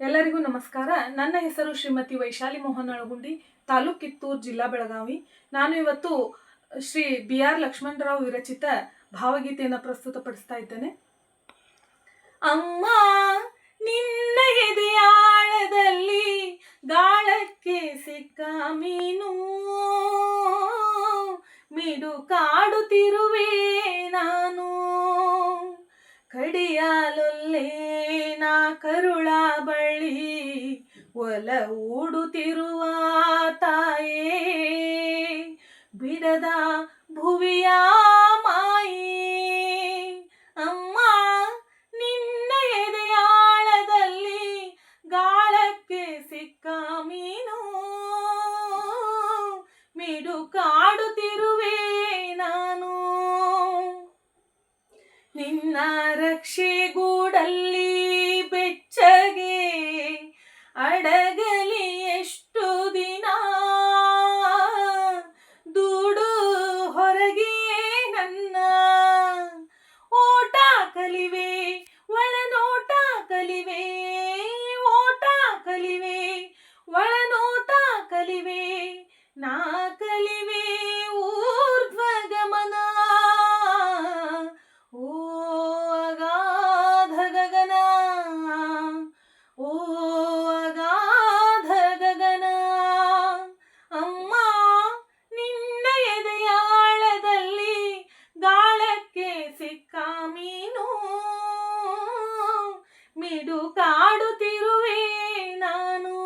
ಎಲ್ಲರಿಗೂ ನಮಸ್ಕಾರ. ನನ್ನ ಹೆಸರು ಶ್ರೀಮತಿ ವೈಶಾಲಿ ಮೋಹನ್ ಅಳಗುಂಡಿ, ತಾಲೂಕ್ ಕಿತ್ತೂರು ಜಿಲ್ಲಾ ಬೆಳಗಾವಿ. ನಾನು ಇವತ್ತು ಶ್ರೀ ಬಿ ಆರ್ ಲಕ್ಷ್ಮಣರಾವ್ ವಿರಚಿತ ಭಾವಗೀತೆಯನ್ನು ಪ್ರಸ್ತುತಪಡಿಸ್ತಾ ಇದ್ದೇನೆ. ಅಮ್ಮ, ನಿನ್ನ ಹೆದೆಯಾಳದಲ್ಲಿ ಗಾಳಕ್ಕೆ ಸಿಕ್ಕ ಮೀನು. ಮಿಡು ಕಾಡುತ್ತಿರುವೆ ನಾನು. ಕಡಿಯಾಲೊಲ್ಲೇ ನಾ ಬಳ್ಳಿ ಒಲ ಓಡುತ್ತಿರುವ ತಾಯೇ, ಬಿಡದ ಭುವಿಯ ಮಾಯಿ. ಅಮ್ಮ, ನಿನ್ನ ಎದೆಯಾಳದಲ್ಲಿ ಗಾಳಕ್ಕೆ ಸಿಕ್ಕ ಮೀನು. ಮಿಡು ಕಾಡುತ್ತಿರುವೆ ನಾನು. ನಿನ್ನ ರಕ್ಷೆಗೂಡಲ್ಲಿ ನಾ ಕಲಿವೆ ಊರ್ಧ್ವ ಗಮನ ಓ ಅಗಾಧ ಗಗನ ಓ ಅಗಾಧ ಅಮ್ಮ, ನಿನ್ನ ಎದೆಯಾಳದಲ್ಲಿ ಗಾಳಕ್ಕೆ ಸಿಕ್ಕ ಮೀನು. ಮಿಡು ಕಾಡುತ್ತಿರುವೆ ನಾನು.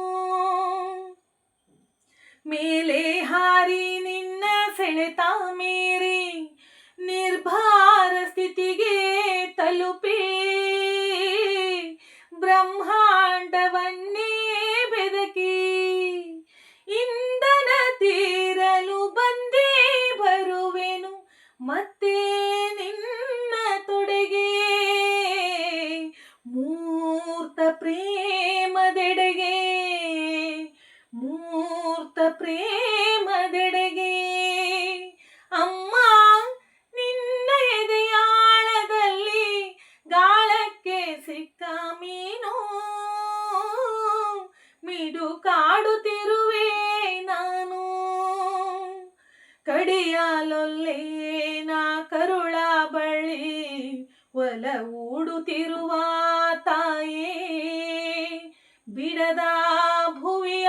ಮೇಲೆ ಹಾರಿ ನಿನ್ನ ಸೆಳೆತ ಮೇರಿ ನಿರ್ಭಾರ ಸ್ಥಿತಿಗೆ ತಲುಪಿ. ಬ್ರಹ್ಮಾಂಡವನ್ನೇ ಬೆದಕಿ ಇಂಧನ ತೀರಲು ಬಂದೇ ಬರುವೆನು ಮತ್ತೆ ನಿನ್ನ ತೊಡೆಗೆ. ಮೂರ್ತ ಪ್ರೇಮದೆಡೆಗೆ ಮೂರ್ತ ಪ್ರೇಮದೆಡೆಗೆ ಕಡಿಯಾಲೊಲ್ಲೆ ನಾ ಕರುಳ ಬಳ್ಳಿ ಒಲ ಊಡುತ್ತಿರುವ ತಾಯೇ ಬಿಡದ ಭುವಿಯ